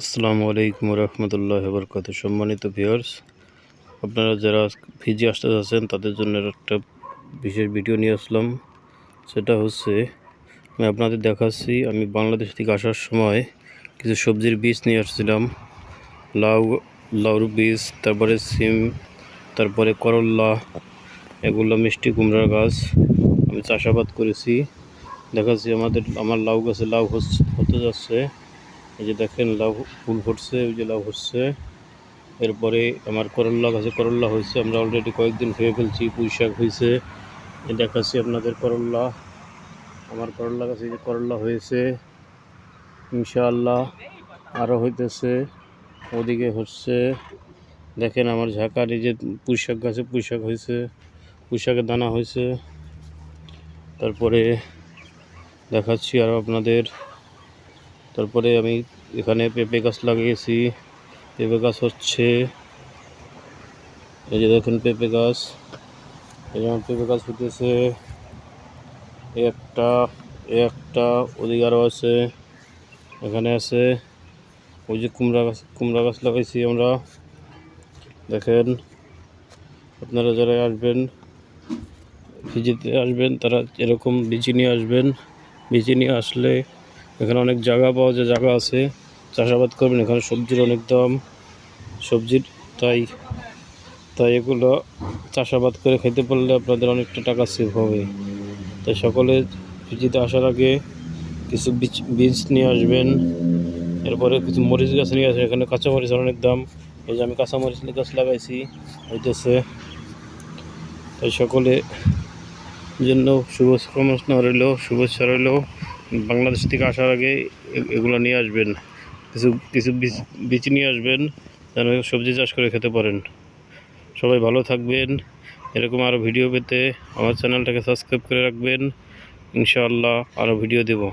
আসসালামু আলাইকুম রহমতুল্লাহ বরকত সম্মানিত ভিউয়ার্স, আপনারা যারা ফিজি আসতে যাচ্ছেন, তাদের জন্য একটা বিশেষ ভিডিও নিয়ে আসলাম। সেটা হচ্ছে, আমি আপনাদের দেখাচ্ছি, আমি বাংলাদেশ থেকে আসার সময় কিছু সবজির বীজ নিয়ে আসছিলাম। লাউ, লাউর বীজ, তারপরে সিম, তারপরে করল্লা এগুলো মিষ্টি কুমড়ার গাছ আমি চাষাবাদ করেছি। দেখাচ্ছি আমাদের, আমার লাউ গাছে লাউ হচ্ছে, হতে যাচ্ছে। এই যে দেখেন লাভ ফুল ফুটছে, ওই যে লাভ হচ্ছে এরপরে আমার করল্লা গাছে করল্লা হয়েছে, আমরা অলরেডি কয়েকদিন খেয়ে ফেলছি, পুঁই শাক হয়েছে। দেখাচ্ছি আপনাদের করল্লা। আমার করল্লা গাছে যে করল্লা হয়েছে, ইনশাআল্লাহ আরও হইতেছে, ওদিকে হচ্ছে। দেখেন আমার ঝাঁকার এই যে পুঁই শাক গাছে পুঁই শাক হয়েছে, পুঁই শাকের দানা হয়েছে। তারপরে দেখাচ্ছি আরও আপনাদের। তারপরে আমি এখানে পেঁপে গাছ লাগিয়েছি। পেঁপে গাছ হচ্ছে, এই যে দেখেন পেঁপে গাছ। এই যেমন পেঁপে গাছ হতেছে একটা একটা ওদিকে আরও আছে, এখানে আছে। ওই যে কুমড়া গাছ কুমড়া গাছ লাগাইছি আমরা। দেখেন, আপনারা যারা আসবেন, ভিজিতে আসবেন, তারা এরকম বিচি নিয়ে আসবেন। বিচি নিয়ে আসলে এখানে অনেক জায়গা পাওয়া যায়, জায়গা আছে। চাষাবাদ করবেন, এখানে সবজির অনেক দাম। সবজির তাই তাই এগুলো চাষাবাদ করে খেতে পারলে আপনাদের অনেকটা টাকা সেভ হবে। তাই সকলে ভিজিতে আসার আগে কিছু বীজ বীজ নিয়ে আসবেন। এরপরে কিছু মরিচ গাছ নিয়ে আসবেন, এখানে কাঁচা মরিচের অনেক দাম। এই যে আমি কাঁচা মরিচ গাছ লাগাইছি, হইতেছে। তাই সকলে জন্য শুভ কামনা রইল শুভেচ্ছা রইল। বাংলাদেশ থেকে আসার আগে এগুলো নিয়ে আসবেন। কিছু কিছু বীজ নিয়ে আসবেন, যেন সবজি চাষ করে খেতে পারেন। সবাই ভালো থাকবেন। এরকম আরও ভিডিও পেতে আমার চ্যানেলটাকে সাবস্ক্রাইব করে রাখবেন। ইনশাআল্লাহ আরও ভিডিও দেবো।